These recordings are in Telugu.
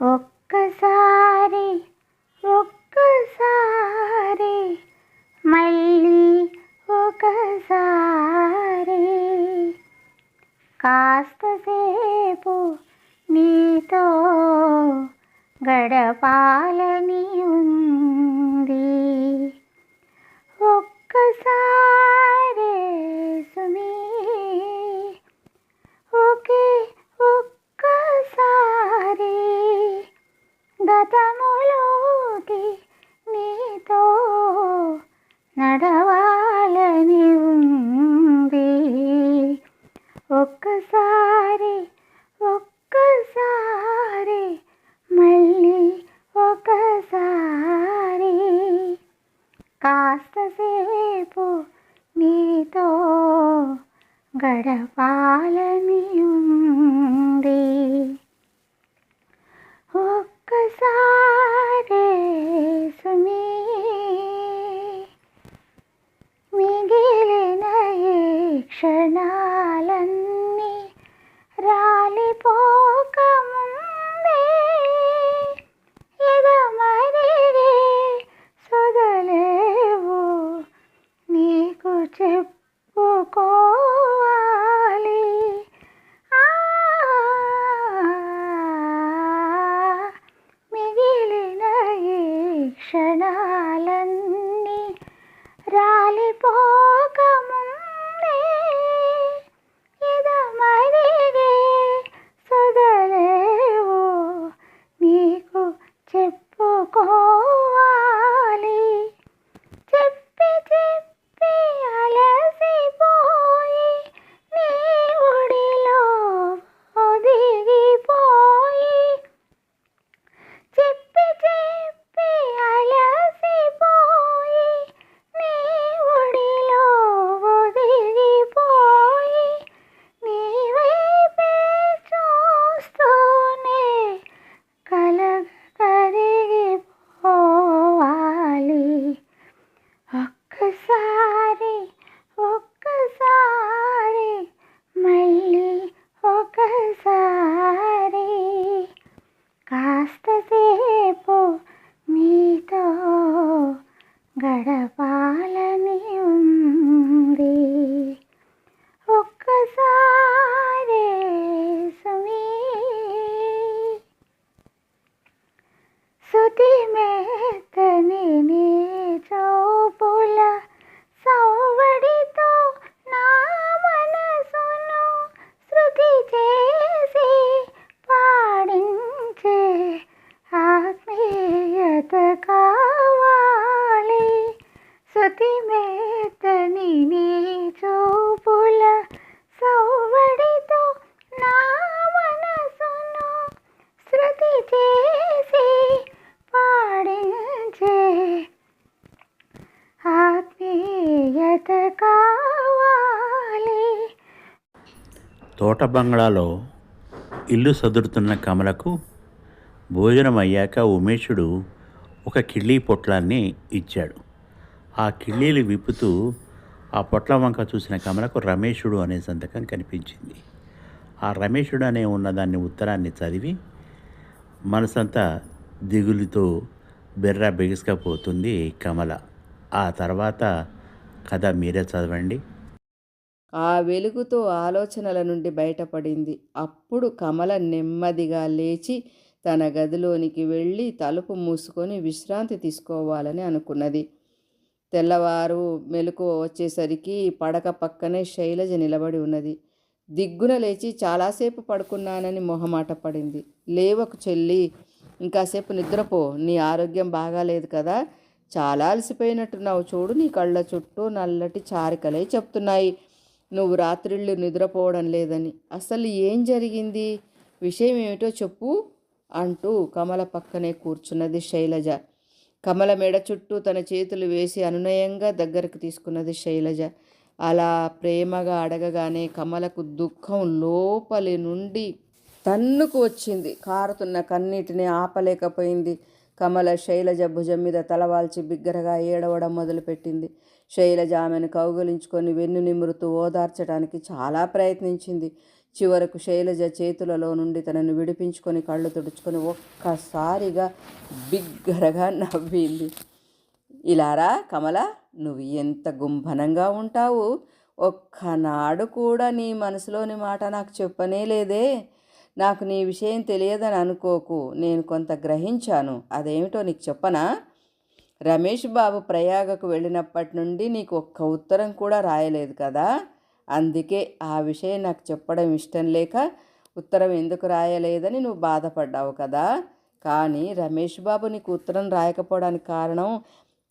ఒక్కసారి కాస్తసేపు నీతో గడపాలని ఉంది. ఒక్కసారి తోట బంగ్లాలో ఇల్లు సదురుతున్న కమలకు భోజనం అయ్యాక ఉమేషుడు ఒక కిళ్ళీ పొట్లాన్ని ఇచ్చాడు. ఆ కిళ్ళీలు విప్పుతూ ఆ పొట్ల వంక చూసిన కమలకు రమేషుడు అనే సంతకం కనిపించింది. ఆ రమేషుడు అనే ఉన్నదాన్ని ఉత్తరాన్ని చదివి మనసంతా దిగులుతో బెర్ర బిగుసుకపోతుంది కమల. ఆ తర్వాత కథ మీరే చదవండి. ఆ వెలుగుతో ఆలోచనల నుండి బయటపడింది. అప్పుడు కమల నెమ్మదిగా లేచి తన గదిలోనికి వెళ్ళి తలుపు మూసుకొని విశ్రాంతి తీసుకోవాలని అనుకున్నది. తెల్లవారు మెలకు వచ్చేసరికి పడక పక్కనే శైలజ నిలబడి ఉన్నది. దిగ్గున లేచి చాలాసేపు పడుకున్నానని మొహమాట పడింది. లేవకు చెల్లి ఇంకాసేపు నిద్రపో నీ ఆరోగ్యం బాగాలేదు కదా. చాలా అలసిపోయినట్టున్నావు చూడు నీ కళ్ళ చుట్టూ నల్లటి చారికలే చెప్తున్నాయి. నువ్వు రాత్రిళ్ళు నిద్రపోవడం లేదని. అసలు ఏం జరిగింది? విషయం ఏమిటో చెప్పు అంటూ కమల పక్కనే కూర్చున్నది శైలజ. కమల మెడ చుట్టూ తన చేతులు వేసి అనునయంగా దగ్గరకు తీసుకున్నది శైలజ. అలా ప్రేమగా అడగగానే కమలకు దుఃఖం లోపలి నుండి తన్నుకు వచ్చింది. కారుతున్న కన్నీటిని ఆపలేకపోయింది. కమల శైలజ భుజం మీద తలవాల్చి బిగ్గరగా ఏడవడం మొదలుపెట్టింది. శైలజ ఆమెను కౌగులించుకొని వెన్ను నిమురుతూ ఓదార్చడానికి చాలా ప్రయత్నించింది. చివరకు శైలజ చేతులలో నుండి తనను విడిపించుకొని కళ్ళు తుడుచుకొని ఒక్కసారిగా బిగ్గరగా నవ్వింది. ఇలారా కమల నువ్వు ఎంత గుంభనంగా ఉంటావు? ఒక్కనాడు కూడా నీ మనసులోని మాట నాకు చెప్పనే లేదే నాకు నీ విషయం తెలియదని అనుకోకు నేను కొంత గ్రహించాను. అదేమిటో నీకు చెప్పనా? రమేష్ బాబు ప్రయాగకు వెళ్ళినప్పటి నుండి నీకు ఒక్క ఉత్తరం కూడా రాయలేదు కదా? అందుకే ఆ విషయం నాకు చెప్పడం ఇష్టం లేక ఉత్తరం ఎందుకు రాయలేదని నువ్వు బాధపడ్డావు కదా? కానీ రమేష్ బాబు నీకు ఉత్తరం రాయకపోవడానికి కారణం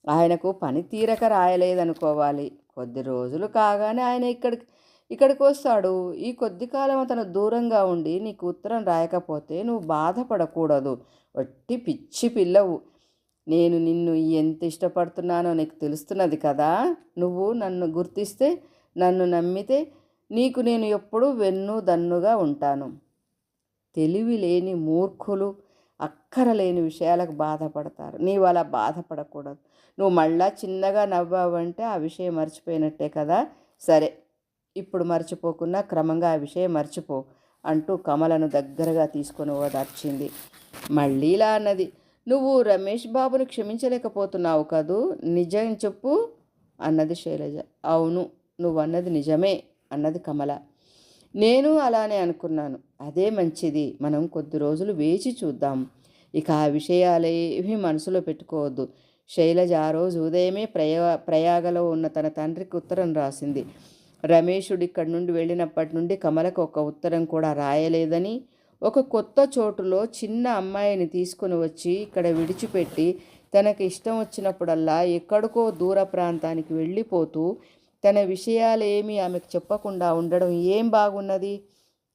ఆయనకు పని తీరక రాయలేదనుకోవాలి. కొద్ది రోజులు కాగానే ఆయన ఇక్కడికి ఇక్కడికి వస్తాడు. ఈ కొద్ది కాలం అతను దూరంగా ఉండి నీకు ఉత్తరం రాయకపోతే నువ్వు బాధపడకూడదు. వట్టి పిచ్చి పిల్లవు. నేను నిన్ను ఎంత ఇష్టపడుతున్నానో నీకు తెలుస్తున్నది కదా. నువ్వు నన్ను గుర్తిస్తే నన్ను నమ్మితే నీకు నేను ఎప్పుడూ వెన్ను దన్నుగా ఉంటాను. తెలివి లేని మూర్ఖులు అక్కర లేని విషయాలకు బాధపడతారు. నీవు అలా బాధపడకూడదు. నువ్వు మళ్ళా చిన్నగా నవ్వావంటే ఆ విషయం మర్చిపోయినట్టే కదా. సరే. ఇప్పుడు మర్చిపోకున్నా క్రమంగా ఆ విషయం మర్చిపో అంటూ కమలను దగ్గరగా తీసుకొని ఓదార్చింది మళ్ళీ ఇలా అన్నది. నువ్వు రమేష్ బాబును క్షమించలేకపోతున్నావు కదూ? నిజం చెప్పు అన్నది శైలజ. అవును నువ్వు అన్నది నిజమే అన్నది కమల. నేను అలానే అనుకున్నాను. అదే మంచిది. మనం కొద్ది రోజులు వేచి చూద్దాం. ఇక ఆ విషయాలేవి మనసులో పెట్టుకోవద్దు. శైలజ ఆ రోజు ఉదయమే ప్రయా ప్రయాగలో ఉన్న తన తండ్రికి ఉత్తరం రాసింది. రమేషుడు ఇక్కడి నుండి వెళ్ళినప్పటి నుండి కమలకు ఒక ఉత్తరం కూడా రాయలేదని ఒక కొత్త చోటులో చిన్న అమ్మాయిని తీసుకుని వచ్చి ఇక్కడ విడిచిపెట్టి తనకి ఇష్టం వచ్చినప్పుడల్లా ఎక్కడికో దూర ప్రాంతానికి వెళ్ళిపోతూ తన విషయాలు ఏమీ ఆమెకు చెప్పకుండా ఉండడం ఏం బాగున్నది?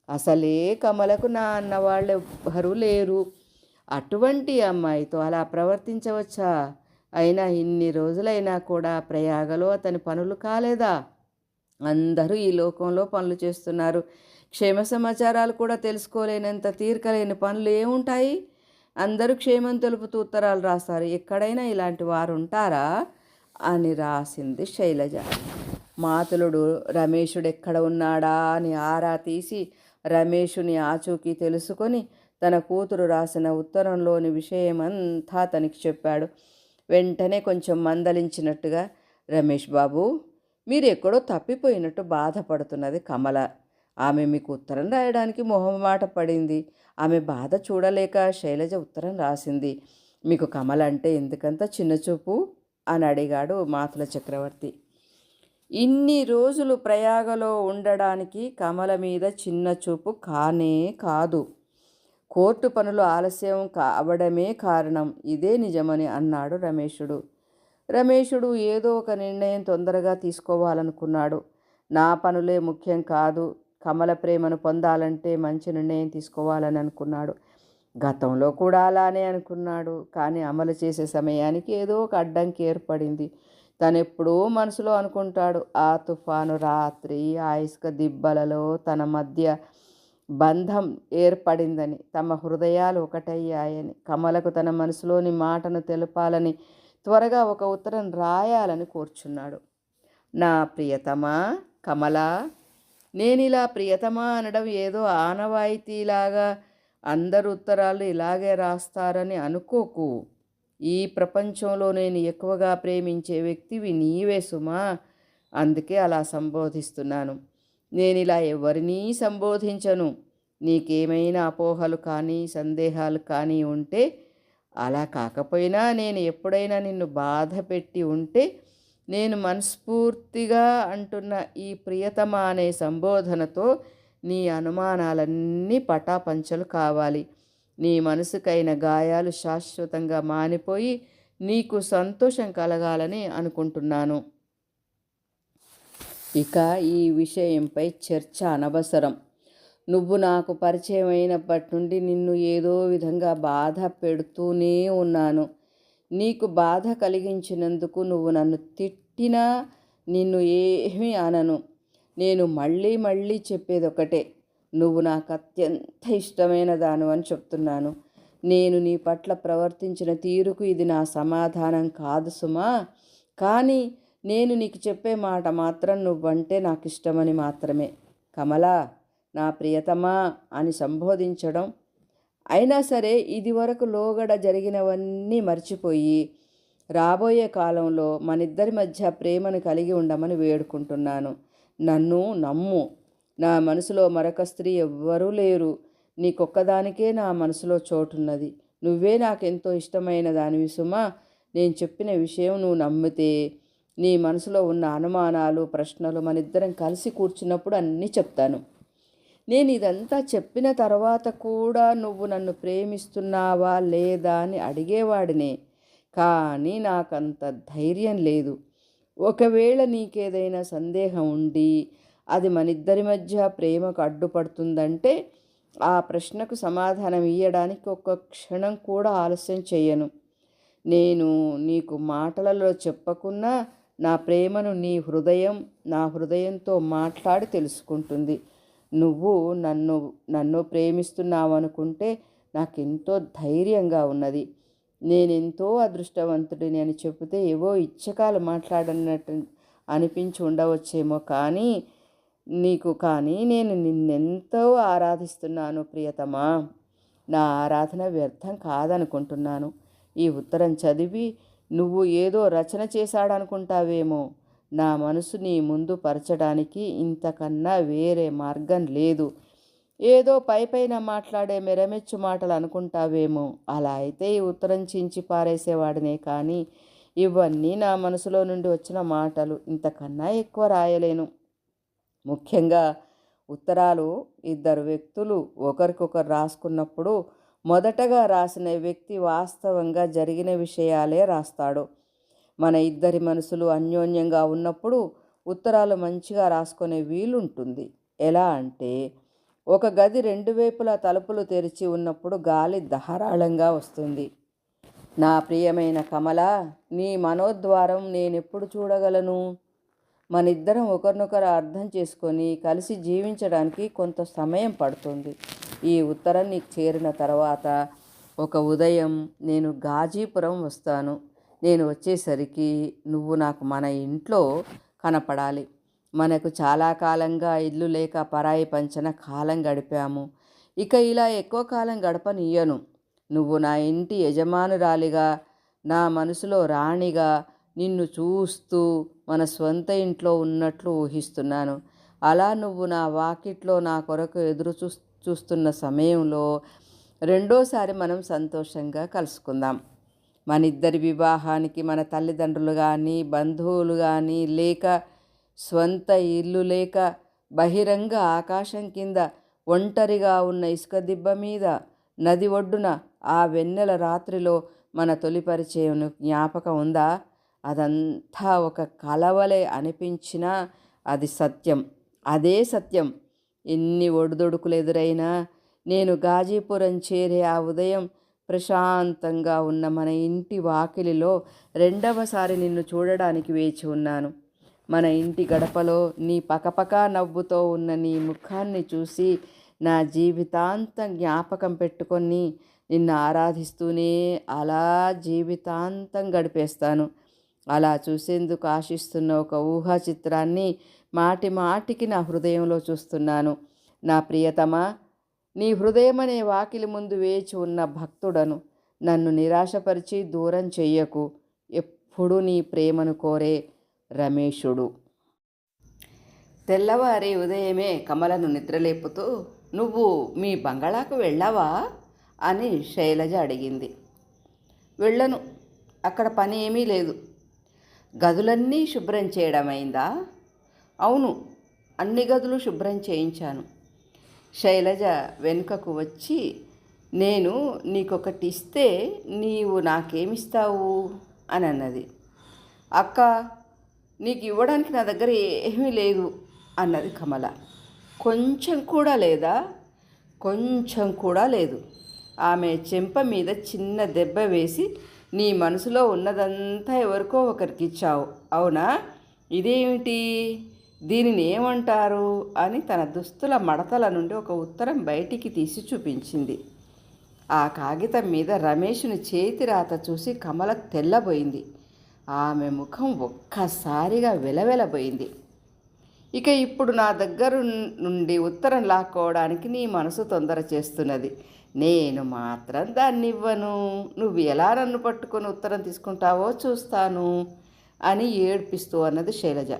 అసలే కమలకు నా అన్నవాళ్ళు ఎవ్వరూ లేరు. అటువంటి అమ్మాయితో అలా ప్రవర్తించవచ్చా? అయినా ఇన్ని రోజులైనా కూడా ప్రయాగలో అతని పనులు కాలేదా? అందరూ ఈ లోకంలో పనులు చేస్తున్నారు. క్షేమ సమాచారాలు కూడా తెలుసుకోలేనంత తీర్కలేని పనులు ఏముంటాయి? అందరూ క్షేమం తెలుపుతూ ఉత్తరాలు రాస్తారు. ఎక్కడైనా ఇలాంటి వారు ఉంటారా? అని రాసింది శైలజ. మాతులుడు రమేషుడు ఎక్కడ ఉన్నాడా? అని ఆరా తీసి రమేషుని ఆచూకీ తెలుసుకొని తన కూతురు రాసిన ఉత్తరంలోని విషయమంతా తనకి చెప్పాడు. వెంటనే కొంచెం మందలించినట్టుగా రమేష్ బాబు మీరు ఎక్కడో తప్పిపోయినట్టు బాధపడుతున్నది కమల. ఆమె మీకు ఉత్తరం రాయడానికి మొహమాట పడింది. ఆమె బాధ చూడలేక శైలజ ఉత్తరం రాసింది. మీకు కమల అంటే ఎందుకంత చిన్నచూపు అని అడిగాడు మాతుల చక్రవర్తి. ఇన్ని రోజులు ప్రయాగలో ఉండడానికి కమల మీద చిన్న చూపు కానే కాదు. కోర్టు పనులు ఆలస్యం కావడమే కారణం. ఇదే నిజమని అన్నాడు రమేషుడు. రమేషుడు ఏదో ఒక నిర్ణయం తొందరగా తీసుకోవాలనుకున్నాడు. నా పనులే ముఖ్యం కాదు. కమల ప్రేమను పొందాలంటే మంచి నిర్ణయం తీసుకోవాలని అనుకున్నాడు. గతంలో కూడా అలానే అనుకున్నాడు. కానీ అమలు చేసే సమయానికి ఏదో ఒక అడ్డంకి ఏర్పడింది. తను ఎప్పుడూ మనసులో అనుకుంటాడు ఆ తుఫాను రాత్రి ఆ ఇసుక దిబ్బలలో తన మధ్య బంధం ఏర్పడిందని తమ హృదయాలు ఒకటయ్యాయని కమలకు తన మనసులోని మాటను తెలపాలని త్వరగా ఒక ఉత్తరం రాయాలని కోర్చున్నాడు. నా ప్రియతమా కమల నేను ఇలా ప్రియతమా అనడం ఏదో ఆనవాయితీలాగా అందరు ఉత్తరాలు ఇలాగే రాస్తారని అనుకోకు. ఈ ప్రపంచంలో నేను ఎక్కువగా ప్రేమించే వ్యక్తివి నీవే సుమా. అందుకే అలా సంబోధిస్తున్నాను. నేను ఇలా ఎవరినీ సంబోధించను. నీకేమైనా అపోహలు కానీ సందేహాలు కానీ ఉంటే అలా కాకపోయినా నేను ఎప్పుడైనా నిన్ను బాధ పెట్టి ఉంటే నేను మనస్ఫూర్తిగా అంటున్న ఈ ప్రియతమ అనే సంబోధనతో నీ అనుమానాలన్నీ పటాపంచలు కావాలి. నీ మనసుకైన గాయాలు శాశ్వతంగా మానిపోయి నీకు సంతోషం కలగాలని అనుకుంటున్నాను. ఇక ఈ విషయంపై చర్చ అనవసరం. నువ్వు నాకు పరిచయం అయినప్పటి నుండి నిన్ను ఏదో విధంగా బాధ పెడుతూనే ఉన్నాను. నీకు బాధ కలిగించినందుకు నువ్వు నన్ను తిట్టినా నిన్ను ఏమీ అనను. నేను మళ్ళీ మళ్ళీ చెప్పేది ఒకటే నువ్వు నాకు అత్యంత ఇష్టమైన దాను అని చెప్తున్నాను. నేను నీ పట్ల ప్రవర్తించిన తీరుకు ఇది నా సమాధానం కాదు సుమా. కానీ నేను నీకు చెప్పే మాట మాత్రం నువ్వంటే నాకు ఇష్టమని మాత్రమే. కమలా! నా ప్రియతమా అని సంబోధించడం. అయినా సరే ఇదివరకు లోగడ జరిగినవన్నీ మర్చిపోయి రాబోయే కాలంలో మనిద్దరి మధ్య ప్రేమను కలిగి ఉండమని వేడుకుంటున్నాను. నన్ను నమ్ము. నా మనసులో మరొక స్త్రీ ఎవ్వరూ లేరు. నీకొక్కదానికే నా మనసులో చోటున్నది. నువ్వే నాకెంతో ఇష్టమైన దానివి సుమా. నేను చెప్పిన విషయం నువ్వు నమ్మితే నీ మనసులో ఉన్న అనుమానాలు ప్రశ్నలు మనిద్దరం కలిసి కూర్చున్నప్పుడు అన్నీ చెప్తాను. నేను ఇదంతా చెప్పిన తర్వాత కూడా నువ్వు నన్ను ప్రేమిస్తున్నావా లేదా అని అడిగేవాడినే. కానీ నాకంత ధైర్యం లేదు. ఒకవేళ నీకేదైనా సందేహం ఉండి అది మనిద్దరి మధ్య ప్రేమకు అడ్డుపడుతుందంటే ఆ ప్రశ్నకు సమాధానం ఇయ్యడానికి ఒక్క క్షణం కూడా ఆలస్యం చేయను. నేను నీకు మాటలలో చెప్పకున్నా నా ప్రేమను నీ హృదయం నా హృదయంతో మాట్లాడి తెలుసుకుంటుంది. నువ్వు నన్ను నన్ను ప్రేమిస్తున్నావనుకుంటే నాకెంతో ధైర్యంగా ఉన్నది. నేనెంతో అదృష్టవంతుడిని అని చెబితే ఏవో ఇచ్చకాలు మాట్లాడన్నట్టు అనిపించి ఉండవచ్చేమో కానీ నీకు కానీ నేను నిన్నెంతో ఆరాధిస్తున్నాను ప్రియతమా. నా ఆరాధన వ్యర్థం కాదనుకుంటున్నాను. ఈ ఉత్తరం చదివి నువ్వు ఏదో రచన చేశాడనుకుంటావేమో. నా మనసు నీ ముందు పరచడానికి ఇంతకన్నా వేరే మార్గం లేదు. ఏదో పై పైన మాట్లాడే మెరమెచ్చు మాటలు అనుకుంటావేమో. అలా అయితే ఈ ఉత్తరం చించి పారేసేవాడినే కానీ ఇవన్నీ నా మనసులో నుండి వచ్చిన మాటలు ఇంతకన్నా ఎక్కువ రాయలేను. ముఖ్యంగా ఉత్తరాలు ఇద్దరు వ్యక్తులు ఒకరికొకరు రాసుకున్నప్పుడు మొదటగా రాసిన వ్యక్తి వాస్తవంగా జరిగిన విషయాలే రాస్తాడు. మన ఇద్దరి మనసులు అన్యోన్యంగా ఉన్నప్పుడు ఉత్తరాలు మంచిగా రాసుకునే వీలుంటుంది. ఎలా అంటే ఒక గది రెండు వైపులా తలుపులు తెరిచి ఉన్నప్పుడు గాలి ధారాళంగా వస్తుంది. నా ప్రియమైన కమల నీ మనోద్వారం నేనెప్పుడు చూడగలను? మనిద్దరం ఒకరినొకరు అర్థం చేసుకొని కలిసి జీవించడానికి కొంత సమయం పడుతుంది. ఈ ఉత్తరం నీకు చేరిన తర్వాత ఒక ఉదయం నేను గాజీపురం వస్తాను. నేను వచ్చేసరికి నువ్వు నాకు మన ఇంట్లో కనపడాలి. మనకు చాలా కాలంగా ఇల్లు లేక పరాయి పంచన కాలం గడిపాము. ఇక ఇలా ఎక్కువ కాలం గడపనియ్యను నువ్వు నా ఇంటి యజమానురాలిగా నా మనసులో రాణిగా నిన్ను చూస్తూ మన స్వంత ఇంట్లో ఉన్నట్లు ఊహిస్తున్నాను. అలా నువ్వు నా వాకిట్లో నా కొరకు ఎదురు చూ చూస్తున్న సమయంలో రెండోసారి మనం సంతోషంగా కలుసుకుందాం. మన ఇద్దరి వివాహానికి మన తల్లిదండ్రులు కానీ బంధువులు కానీ లేక స్వంత ఇల్లు లేక బహిరంగ ఆకాశం కింద ఒంటరిగా ఉన్న ఇసుక దిబ్బ మీద నది ఒడ్డున ఆ వెన్నెల రాత్రిలో మన తొలి పరిచయం జ్ఞాపకం ఉందా? అదంతా ఒక కలవలే అనిపించినా అది సత్యం. అదే సత్యం. ఎన్ని ఒడిదొడుకులు ఎదురైనా నేను గాజీపురం చేరే ఆ ఉదయం ప్రశాంతంగా ఉన్న మన ఇంటి వాకిలిలో రెండవసారి నిన్ను చూడడానికి వేచి ఉన్నాను. మన ఇంటి గడపలో నీ పకపకా నవ్వుతో ఉన్న నీ ముఖాన్ని చూసి నా జీవితాంతం జ్ఞాపకం పెట్టుకొని నిన్ను ఆరాధిస్తూనే అలా జీవితాంతం గడిపేస్తాను. అలా చూసేందుకు ఆశిస్తున్న ఒక ఊహా చిత్రాన్ని మాటి మాటికి నా హృదయంలో చూస్తున్నాను. నా ప్రియతమా నీ హృదయం అనే వాకిలి ముందు వేచి ఉన్న భక్తుడను నన్ను నిరాశపరిచి దూరం చెయ్యకు. ఎప్పుడూ నీ ప్రేమను కోరే రమేషుడు తెల్లవారి ఉదయమే కమలను నిద్రలేపుతూ నువ్వు మీ బంగళాకు వెళ్ళావా? అని శైలజ అడిగింది. వెళ్ళను అక్కడ పని ఏమీ లేదు. గదులన్నీ శుభ్రం చేయడమైందా? అవును అన్ని గదులు శుభ్రం చేయించాను. శైలజ వెనుకకు వచ్చి నేను నీకొకటి ఇస్తే నీవు నాకేమిస్తావు? అని అన్నది. అక్క నీకు ఇవ్వడానికి నా దగ్గర ఏమీ లేదు అన్నది కమల. కొంచెం కూడా లేదా? కొంచెం కూడా లేదు. ఆమె చెంప మీద చిన్న దెబ్బ వేసి నీ మనసులో ఉన్నదంతా ఎవరికో ఒకరికి ఇచ్చావు. అవునా? ఇదేమిటి? దీనిని ఏమంటారు అని తన దుస్తుల మడతల నుండి ఒక ఉత్తరం బయటికి తీసి చూపించింది. ఆ కాగితం మీద రమేష్ను చేతి రాత చూసి కమల తెల్లబోయింది. ఆమె ముఖం ఒక్కసారిగా వెలవెలబోయింది. ఇక ఇప్పుడు నా దగ్గర నుండి ఉత్తరం లాక్కోవడానికి నీ మనసు తొందర చేస్తున్నది. నేను మాత్రం దాన్ని ఇవ్వను నువ్వు ఎలా నన్ను పట్టుకొని ఉత్తరం తీసుకుంటావో చూస్తాను అని ఏడ్పిస్తూ అన్నది శైలజ.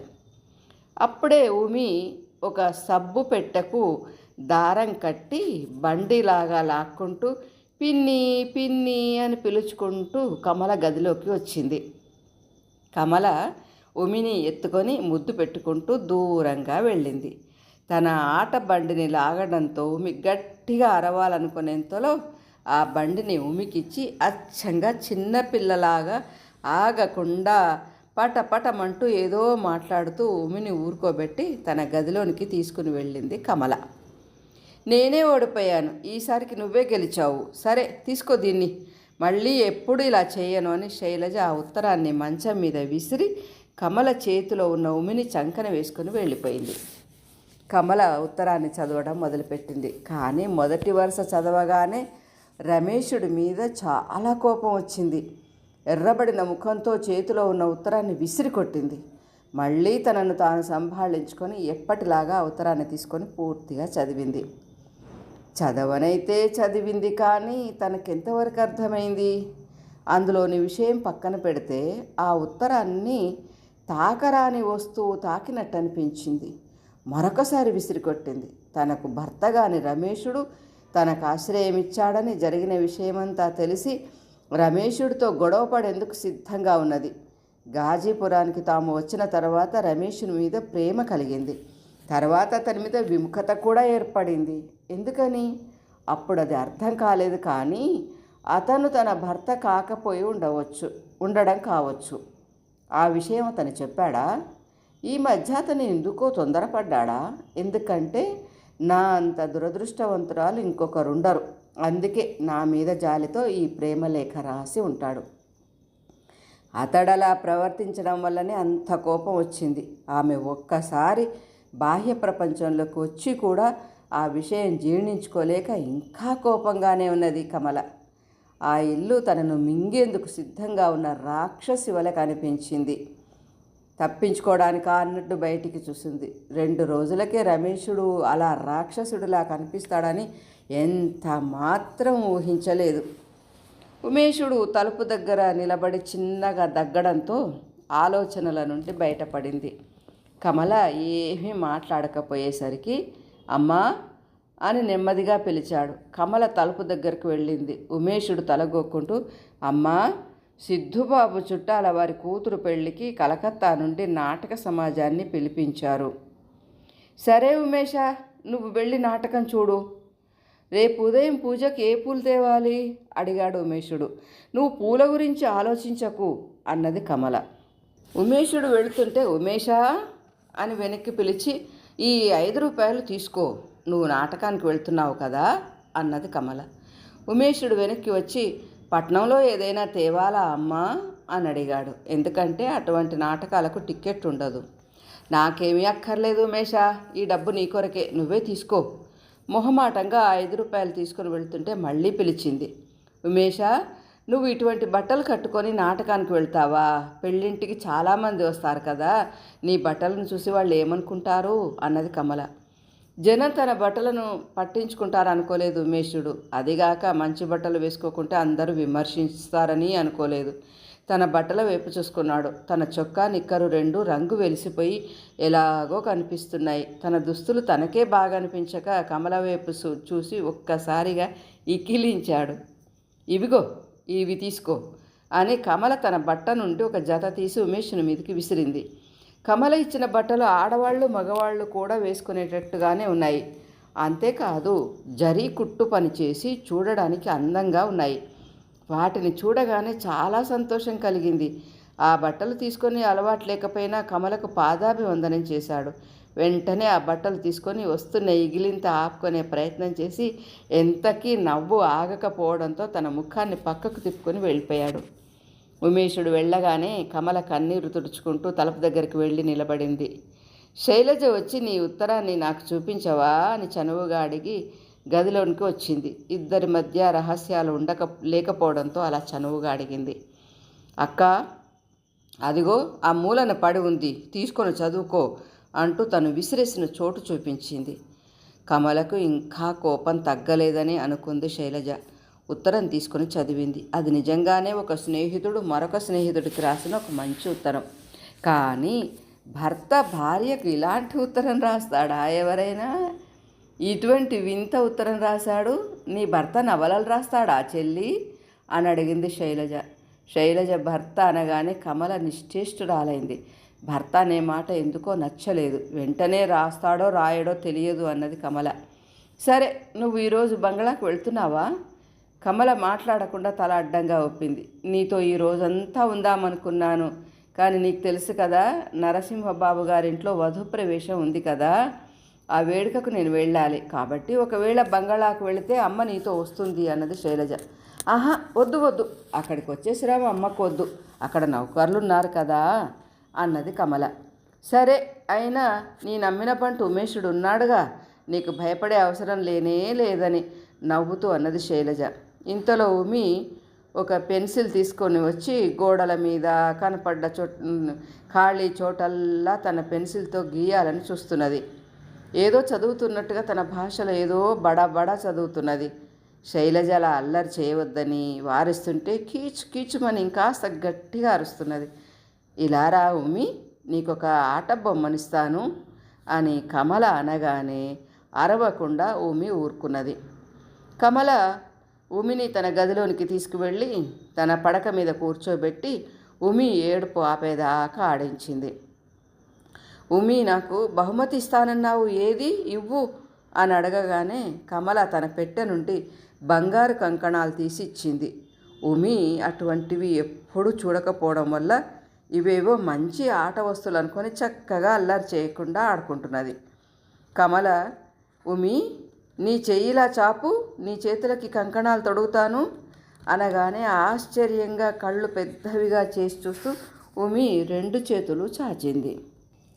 అప్పుడే ఉమి ఒక సబ్బు పెట్టకు దారం కట్టి బండిలాగా లాక్కుంటూ పిన్ని పిన్ని అని పిలుచుకుంటూ కమల గదిలోకి వచ్చింది. కమల ఉమిని ఎత్తుకొని ముద్దు పెట్టుకుంటూ దూరంగా వెళ్ళింది. తన ఆట బండిని లాగడంతో ఉమి గట్టిగా అరవాలనుకునేంతలో ఆ బండిని ఉమికిచ్చి అచ్చంగా చిన్నపిల్లలాగా ఆగకుండా పటపటమంటూ ఏదో మాట్లాడుతూ ఉమిని ఊరుకోబెట్టి తన గదిలోనికి తీసుకుని వెళ్ళింది కమల. నేనే ఓడిపోయాను. ఈసారికి నువ్వే గెలిచావు. సరే తీసుకో దీన్ని. మళ్ళీ ఎప్పుడు ఇలా చేయను అని శైలజ ఆ ఉత్తరాన్ని మంచం మీద విసిరి కమల చేతిలో ఉన్న ఉమిని చంకన వేసుకుని వెళ్ళిపోయింది. కమల ఉత్తరాన్ని చదవడం మొదలుపెట్టింది. కానీ మొదటి వరుస చదవగానే రమేషుడి మీద చాలా కోపం వచ్చింది. ఎర్రబడిన ముఖంతో చేతిలో ఉన్న ఉత్తరాన్ని విసిరి కొట్టింది. మళ్ళీ తనను తాను సంభాళించుకొని ఎప్పటిలాగా ఉత్తరాన్ని తీసుకొని పూర్తిగా చదివింది. చదవనైతే చదివింది కానీ తనకెంతవరకు అర్థమైంది? అందులోని విషయం పక్కన పెడితే ఆ ఉత్తరాన్ని తాకరాని వస్తువు తాకినట్టు అనిపించింది మరొకసారి విసిరికొట్టింది తనకు భర్తగాని రమేషుడు తనకు ఆశ్రయం ఇచ్చాడని జరిగిన విషయమంతా తెలిసి రమేషుడితో గొడవపడేందుకు సిద్ధంగా ఉన్నది. గాజీపురానికి తాము వచ్చిన తర్వాత రమేషుని మీద ప్రేమ కలిగింది. తర్వాత అతని మీద విముఖత కూడా ఏర్పడింది. ఎందుకని? అప్పుడు అది అర్థం కాలేదు కానీ అతను తన భర్త కాకపోయి ఉండవచ్చు ఉండడం కావచ్చు. ఆ విషయం అతను చెప్పాడా? ఈ మధ్య అతను ఎందుకో తొందరపడ్డాడా? ఎందుకంటే నా అంత దురదృష్టవంతురాలు ఇంకొకరుండరు. అందుకే నా మీద జాలితో ఈ ప్రేమలేఖ రాసి ఉంటాడు. అతడలా ప్రవర్తించడం వల్లనే అంత కోపం వచ్చింది. ఆమె ఒక్కసారి బాహ్య ప్రపంచంలోకి వచ్చి కూడా ఆ విషయం జీర్ణించుకోలేక ఇంకా కోపంగానే ఉన్నది కమల. ఆ ఇల్లు తనను మింగేందుకు సిద్ధంగా ఉన్న రాక్షసి వలె కనిపించింది. తప్పించుకోవడానికి అన్నట్టు బయటికి చూసింది. రెండు రోజులకే రమేషుడు అలా రాక్షసుడిలా కనిపిస్తాడని ఎంత మాత్రం ఊహించలేదు. ఉమేషుడు తలుపు దగ్గర నిలబడి చిన్నగా దగ్గడంతో ఆలోచనల నుండి బయటపడింది. కమల ఏమీ మాట్లాడకపోయేసరికి అమ్మా అని నెమ్మదిగా పిలిచాడు. కమల తలుపు దగ్గరకు వెళ్ళింది. ఉమేషుడు తలగొక్కుంటూ అమ్మా సిద్ధుబాబు చుట్టాల వారి కూతురు పెళ్ళికి కలకత్తా నుండి నాటక సమాజాన్ని పిలిపించారు. సరే ఉమేష నువ్వు వెళ్ళి నాటకం చూడు. రేపు ఉదయం పూజకి ఏ పూలు తేవాలి? అడిగాడు ఉమేషుడు. నువ్వు పూల గురించి ఆలోచించకు అన్నది కమల. ఉమేషుడు వెళుతుంటే ఉమేషా అని వెనక్కి పిలిచి ఈ ఐదు రూపాయలు తీసుకో. నువ్వు నాటకానికి వెళ్తున్నావు కదా? అన్నది కమల. ఉమేషుడు వెనక్కి వచ్చి పట్నంలో ఏదైనా తేవాలా అమ్మా? అని అడిగాడు. ఎందుకంటే అటువంటి నాటకాలకు టికెట్ ఉండదు. నాకేమీ అక్కర్లేదు ఉమేషా. ఈ డబ్బు నీ కొరకే. నువ్వే తీసుకో. మొహమాటంగా ఆ ఐదు రూపాయలు తీసుకుని వెళ్తుంటే మళ్ళీ పిలిచింది. ఉమేష నువ్వు ఇటువంటి బట్టలు కట్టుకొని నాటకానికి వెళ్తావా? పెళ్ళింటికి చాలామంది వస్తారు కదా నీ బట్టలను చూసి వాళ్ళు ఏమనుకుంటారు? అన్నది కమల. జనం తన బట్టలను పట్టించుకుంటారు అనుకోలేదు ఉమేషుడు. అదిగాక మంచి బట్టలు వేసుకోకుంటే అందరూ విమర్శిస్తారని అనుకోలేదు. తన బట్టల వైపు చూసుకున్నాడు. తన చొక్కా నిక్కరు రెండు రంగు వెలిసిపోయి ఎలాగో కనిపిస్తున్నాయి. తన దుస్తులు తనకే బాగా అనిపించక కమల వైపు చూ- చూసి ఒక్కసారిగా ఇకిలించాడు. ఇవిగో ఇవి తీసుకో అని కమల తన బట్ట నుండి ఒక జత తీసి ఉమేష్ను మీదకి విసిరింది. కమల ఇచ్చిన బట్టలు ఆడవాళ్ళు మగవాళ్ళు కూడా వేసుకునేటట్టుగానే ఉన్నాయి. అంతేకాదు జరీ కుట్టు పని చేసి చూడడానికి అందంగా ఉన్నాయి. వాటిని చూడగానే చాలా సంతోషం కలిగింది. ఆ బట్టలు తీసుకొని అలవాటు లేకపోయినా కమలకు పాదాభివందనం చేశాడు. వెంటనే ఆ బట్టలు తీసుకొని వస్తున్న ఇగిలింత ఆపుకునే ప్రయత్నం చేసి ఎంతకీ నవ్వు ఆగకపోవడంతో తన ముఖాన్ని పక్కకు తిప్పుకొని వెళ్ళిపోయాడు. ఉమేషుడు వెళ్ళగానే కమల కన్నీరు తుడుచుకుంటూ తలుపు దగ్గరికి వెళ్ళి నిలబడింది. శైలజ వచ్చి నీ ఉత్తరాన్ని నాకు చూపించవా? అని చనువుగా అడిగి గదిలోనికి వచ్చింది. ఇద్దరి మధ్య రహస్యాలు ఉండక లేకపోవడంతో అలా చనువుగా అడిగింది. అక్క అదిగో ఆ మూలన పడి ఉంది. తీసుకొని చదువుకో అంటూ తను విసిరేసిన చోటు చూపించింది. కమలకు ఇంకా కోపం తగ్గలేదని అనుకుంది శైలజ. ఉత్తరం తీసుకొని చదివింది. అది నిజంగానే ఒక స్నేహితుడు మరొక స్నేహితుడికి రాసిన ఒక మంచి ఉత్తరం. కానీ భర్త భార్యకు ఇలాంటి ఉత్తరం రాస్తాడా ఎవరైనా? ఇటువంటి వింత ఉత్తరం రాశాడు. నీ భర్త నవలలు రాస్తాడా చెల్లి? అని అడిగింది శైలజ. శైలజ భర్త అనగానే కమల నిశ్చేష్టురాలైంది. భర్త అనే మాట ఎందుకో నచ్చలేదు. వెంటనే రాస్తాడో రాయడో తెలియదు అన్నది కమల. సరే నువ్వు ఈరోజు బంగ్లాకు వెళ్తున్నావా? కమల మాట్లాడకుండా తల అడ్డంగా ఒప్పింది. నీతో ఈ రోజంతా ఉందామనుకున్నాను. కానీ నీకు తెలుసు కదా నరసింహబాబు గారింట్లో వధు ప్రవేశం ఉంది కదా. ఆ వేడుకకు నేను వెళ్ళాలి. కాబట్టి ఒకవేళ బంగాళాకు వెళితే అమ్మ నీతో వస్తుంది అన్నది శైలజ. ఆహా వద్దు వద్దు. అక్కడికి వచ్చేసిరావు అమ్మకు వద్దు అక్కడ నౌకర్లు ఉన్నారు కదా అన్నది కమల. సరే అయినా నీ నమ్మిన పంట ఉమేషుడు ఉన్నాడుగా. నీకు భయపడే అవసరం లేనే లేదని నవ్వుతూ అన్నది శైలజ. ఇంతలో ఉమి ఒక పెన్సిల్ తీసుకొని వచ్చి గోడల మీద కనపడ్డ చో ఖాళీ చోటల్లా తన పెన్సిల్తో గీయాలని చూస్తున్నది. ఏదో చదువుతున్నట్టుగా తన భాషలో ఏదో బడా చదువుతున్నది. శైలజల అల్లరి చేయవద్దని వారిస్తుంటే కీచు కీచుమని ఇంకాస్త గట్టిగా అరుస్తున్నది. ఇలారా ఉమ్మి నీకొక ఆట బొమ్మనిస్తాను అని కమల అనగానే అరవకుండా ఉమి ఊరుకున్నది. కమల ఉమిని తన గదిలోనికి తీసుకువెళ్ళి తన పడక మీద కూర్చోబెట్టి ఉమి ఏడుపు ఆపేదాకా ఆడించింది. ఉమి నాకు బహుమతి ఇస్తానన్నావు ఏది? ఇవ్వు అని అడగగానే కమల తన పెట్టె నుండి బంగారు కంకణాలు తీసి ఇచ్చింది ఉమి అటువంటివి ఎప్పుడు చూడకపోవడం వల్ల ఇవేవో మంచి ఆట వస్తువులు అనుకొని చక్కగా అల్లరి చేయకుండా ఆడుకుంటున్నది. కమల ఉమి నీ చెయ్యిలా చాపు నీ చేతులకి కంకణాలు తొడుగుతాను అనగానే ఆశ్చర్యంగా కళ్ళు పెద్దవిగా చేసి చూస్తూ ఉమి రెండు చేతులు చాచింది.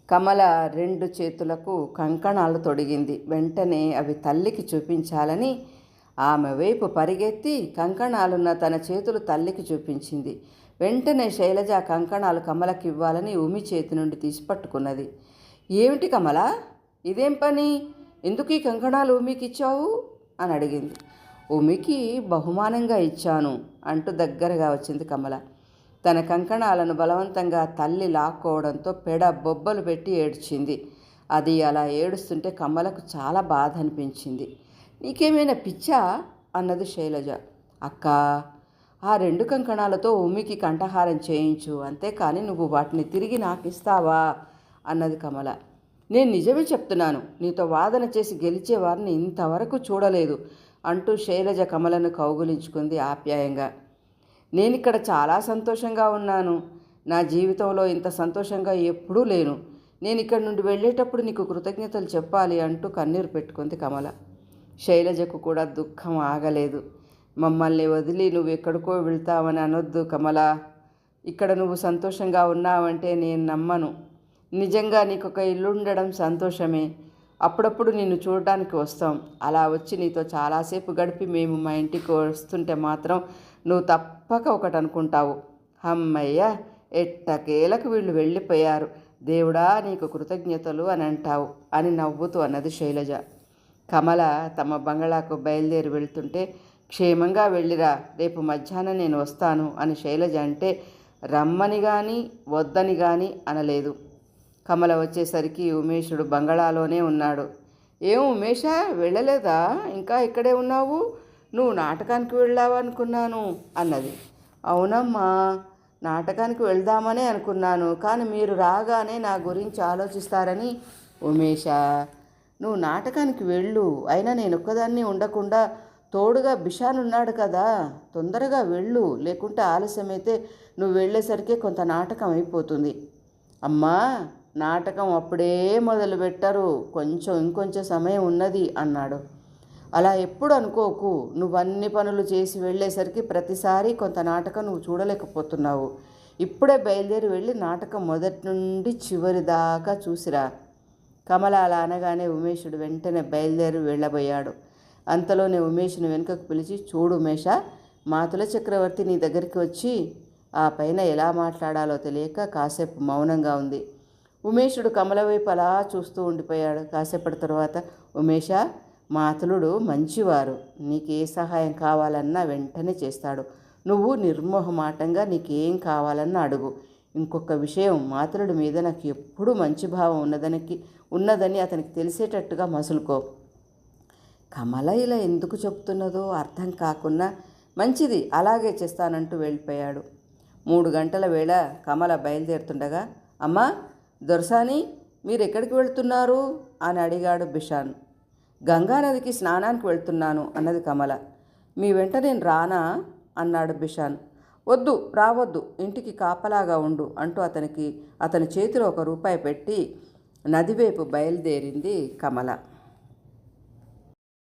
కమల రెండు చేతులకు కంకణాలు తొడిగింది. వెంటనే అవి తల్లికి చూపించాలని ఆమె వైపు పరిగెత్తి కంకణాలున్న తన చేతులు తల్లికి చూపించింది. వెంటనే శైలజ కంకణాలు కమలకి ఇవ్వాలని ఉమి చేతి నుండి తీసి పట్టుకున్నది. ఏమిటి కమల? ఇదేం పని? ఎందుకు ఈ కంకణాలు ఉమికి ఇచ్చావు? అని అడిగింది. ఉమికి బహుమానంగా ఇచ్చాను అంటూ దగ్గరగా వచ్చింది కమల. తన కంకణాలను బలవంతంగా తల్లి లాక్కోవడంతో పెడ బొబ్బలు పెట్టి ఏడ్చింది. అది అలా ఏడుస్తుంటే కమలకు చాలా బాధ అనిపించింది నీకేమైనా పిచ్చా? అన్నది శైలజ. అక్క ఆ రెండు కంకణాలతో ఉమ్మికి కంఠహారం చేయించు. అంతేకాని నువ్వు వాటిని తిరిగి నాకు ఇస్తావా అన్నది కమల. నేను నిజమే చెప్తున్నాను. నీతో వాదన చేసి గెలిచే వారిని ఇంతవరకు చూడలేదు. అంటూ శైలజ కమలను కౌగులించుకుంది ఆప్యాయంగా. నేను ఇక్కడ చాలా సంతోషంగా ఉన్నాను. నా జీవితంలో ఇంత సంతోషంగా ఎప్పుడూ లేను. నేను ఇక్కడ నుండి వెళ్ళేటప్పుడు నీకు కృతజ్ఞతలు చెప్పాలి అంటూ కన్నీరు పెట్టుకుంది కమల. శైలజకు కూడా దుఃఖం ఆగలేదు. మమ్మల్ని వదిలి నువ్వు ఎక్కడికో వెళ్తావని అనొద్దు కమల. ఇక్కడ నువ్వు సంతోషంగా ఉన్నావంటే నేను నమ్మను. నిజంగా నీకు ఒక ఇల్లు ఉండడం సంతోషమే. అప్పుడప్పుడు నిన్ను చూడడానికి వస్తాం. అలా వచ్చి నీతో చాలాసేపు గడిపి మేము మా ఇంటికి వస్తుంటే మాత్రం నువ్వు తప్పక ఒకటి అనుకుంటావు. అమ్మయ్య ఎట్టకేలకు వీళ్ళు వెళ్ళిపోయారు. దేవుడా నీకు కృతజ్ఞతలు అని అంటావు అని నవ్వుతూ అన్నది శైలజ. కమల తమ బంగళాకు బయలుదేరి వెళ్తుంటే క్షేమంగా వెళ్ళిరా రేపు మధ్యాహ్నం నేను వస్తాను అని శైలజ అంటే రమ్మని కానీ వద్దని కానీ అనలేదు. కమల వచ్చేసరికి ఉమేషుడు బంగళాలోనే ఉన్నాడు. ఏం ఉమేష వెళ్ళలేదా? ఇంకా ఇక్కడే ఉన్నావు? నువ్వు నాటకానికి వెళ్ళావనుకున్నాను అన్నది. అవునమ్మా నాటకానికి వెళ్దామనే అనుకున్నాను కానీ మీరు రాగానే నా గురించి ఆలోచిస్తారని ఉమేషా. నువ్వు నాటకానికి వెళ్ళు అయినా నేను ఒక్కదాన్ని ఉండకుండా తోడుగా బిషాన్ ఉన్నాడు కదా తొందరగా వెళ్ళు లేకుంటే ఆలస్యమైతే నువ్వు వెళ్ళేసరికి కొంత నాటకం అయిపోతుంది. అమ్మా నాటకం అప్పుడే మొదలు పెట్టరు కొంచెం ఇంకొంచెం సమయం ఉన్నది అన్నాడు. అలా ఎప్పుడు అనుకోకు. నువ్వు అన్ని పనులు చేసి వెళ్ళేసరికి ప్రతిసారి కొంత నాటకం నువ్వు చూడలేకపోతున్నావు. ఇప్పుడే బయలుదేరి వెళ్ళి నాటకం మొదటి నుండి చివరి దాకా చూసిరా. కమల అలా అనగానే ఉమేషుడు వెంటనే బయలుదేరి వెళ్ళబోయాడు. అంతలోనే ఉమేష్ని వెనుకకు పిలిచి చూడు ఉమేష మాతుల చక్రవర్తి నీ దగ్గరికి వచ్చి ఆ పైన ఎలా మాట్లాడాలో తెలియక కాసేపు మౌనంగా ఉంది. ఉమేషుడు కమల వైపు అలా చూస్తూ ఉండిపోయాడు. కాసేపటి తర్వాత ఉమేష మా మంచివారు. నీకు ఏ సహాయం కావాలన్నా వెంటనే చేస్తాడు. నువ్వు నిర్మోహమాటంగా నీకేం కావాలన్నా అడుగు. ఇంకొక విషయం మాతలుడి మీద నాకు ఎప్పుడూ మంచి భావం ఉన్నదనికి ఉన్నదని అతనికి తెలిసేటట్టుగా మసులుకో. కమల ఇలా ఎందుకు చెప్తున్నదో అర్థం కాకుండా మంచిది అలాగే చేస్తానంటూ వెళ్ళిపోయాడు. మూడు గంటల వేళ కమల బయలుదేరుతుండగా అమ్మా దొరసాని మీరు ఎక్కడికి వెళ్తున్నారు? అని అడిగాడు బిషాన్. గంగానదికి స్నానానికి వెళ్తున్నాను అన్నది కమల. మీ వెంట నేను రానా అన్నాడు బిషాన్. వద్దు రావద్దు. ఇంటికి కాపలాగా ఉండు అంటూ అతనికి అతని చేతిలో ఒక రూపాయి పెట్టి నదివైపు బయలుదేరింది కమల.